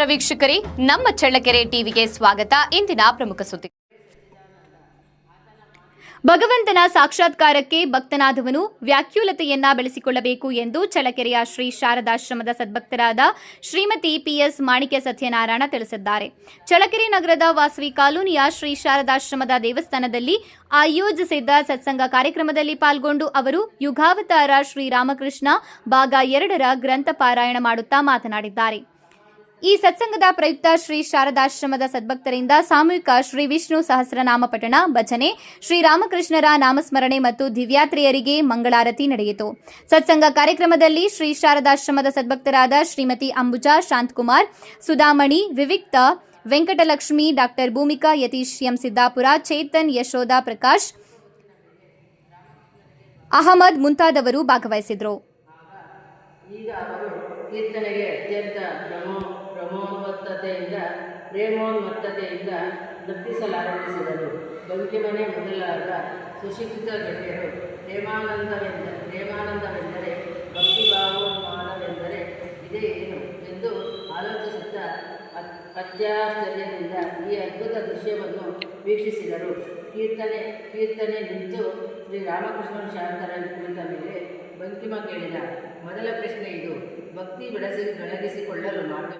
ವೀಕ್ಷಕರೇ, ನಮ್ಮ ಚಳ್ಳಕೆರೆ ಟಿವಿಗೆ ಸ್ವಾಗತ. ಇಂದಿನ ಪ್ರಮುಖ ಸುದ್ದಿ ಭಗವಂತನ ಸಾಕ್ಷಾತ್ಕಾರಕ್ಕೆ ಭಕ್ತನಾದವನು ವ್ಯಾಕ್ಯೂಲತೆಯನ್ನ ಬೆಳೆಸಿಕೊಳ್ಳಬೇಕು ಎಂದು ಚಳ್ಳಕೆರೆಯ ಶ್ರೀ ಶಾರದಾಶ್ರಮದ ಸದ್ಭಕ್ತರಾದ ಶ್ರೀಮತಿ ಪಿಎಸ್ ಮಾಣಿಕ್ಯ ಸತ್ಯನಾರಾಯಣ ತಿಳಿಸಿದ್ದಾರೆ. ಚಳ್ಳಕೆರೆ ನಗರದ ವಾಸವಿ ಕಾಲೋನಿಯ ಶ್ರೀ ಶಾರದಾಶ್ರಮದ ದೇವಸ್ಥಾನದಲ್ಲಿ ಆಯೋಜಿಸಿದ್ದ ಸತ್ಸಂಗ ಕಾರ್ಯಕ್ರಮದಲ್ಲಿ ಪಾಲ್ಗೊಂಡು ಅವರು ಯುಗಾವತಾರ ಶ್ರೀರಾಮಕೃಷ್ಣ ಭಾಗ ಎರಡರ ಗ್ರಂಥ ಪಾರಾಯಣ ಮಾಡುತ್ತಾ ಮಾತನಾಡಿದ್ದಾರೆ. ಈ ಸತ್ಸಂಗದ ಪ್ರಯುಕ್ತ ಶ್ರೀ ಶಾರದಾಶ್ರಮದ ಸದ್ಭಕ್ತರಿಂದ ಸಾಮೂಹಿಕ ಶ್ರೀ ವಿಷ್ಣು ಸಹಸ್ರನಾಮ ಪಠಣ, ಭಜನೆ ಶ್ರೀರಾಮಕೃಷ್ಣರ ನಾಮಸ್ಮರಣೆ ಮತ್ತು ದಿವ್ಯಾತ್ರಿಯರಿಗೆ ಮಂಗಳಾರತಿ ನಡೆಯಿತು. ಸತ್ಸಂಗ ಕಾರ್ಯಕ್ರಮದಲ್ಲಿ ಶ್ರೀ ಶಾರದಾಶ್ರಮದ ಸದ್ಭಕ್ತರಾದ ಶ್ರೀಮತಿ ಅಂಬುಜಾ, ಶಾಂತಕುಮಾರ್, ಸುಧಾಮಣಿ, ವಿವಿಕ್ತ, ವೆಂಕಟಲಕ್ಷ್ಮಿ, ಡಾಕ್ಟರ್ ಭೂಮಿಕಾ, ಯತೀಶ್ ಎಂ ಸಿದ್ದಾಪುರ, ಚೇತನ್, ಯಶೋಧ ಪ್ರಕಾಶ್, ಅಹಮದ್ ಮುಂತಾದವರು ಭಾಗವಹಿಸಿದರು. ಈಗ ಅವರು ಕೀರ್ತನೆಗೆ ಅತ್ಯಂತ ಪ್ರಮೋ ಪ್ರಮೋನ್ಮತ್ತತೆಯಿಂದ ನರ್ತಿಸಲಾರಂಭಿಸಿದರು ಬಂಕಿಮನೆ ಮೊದಲಾದ ಸುಶಿಕ್ಷಿತ ಗಣ್ಯರು ಪ್ರೇಮಾನಂದವೆಂದ, ಪ್ರೇಮಾನಂದವೆಂದರೆ ಭಕ್ತಿಭಾವೋನ್ಮಾನವೆಂದರೆ ಇದೇ ಏನು ಎಂದು ಆಲೋಚಿಸುತ್ತಾ ಅತ್- ಅತ್ಯಾಶ್ಚರ್ಯದಿಂದ ಈ ಅದ್ಭುತ ದೃಶ್ಯವನ್ನು ವೀಕ್ಷಿಸಿದರು. ಕೀರ್ತನೆ ಕೀರ್ತನೆ ನಿಂತು ಶ್ರೀ ರಾಮಕೃಷ್ಣ ಶಾಂತರ ಕುರಿತ ಮೇಲೆ ಬಂಕಿಮ ಕೇಳಿದ, ಮೊದಲ ಪ್ರಶ್ನೆ ಇದು. ಭಕ್ತಿ ಬೆಳೆಸಿ ಬೆಳಗಿಸಿಕೊಳ್ಳಲು ಮಾರ್ಗ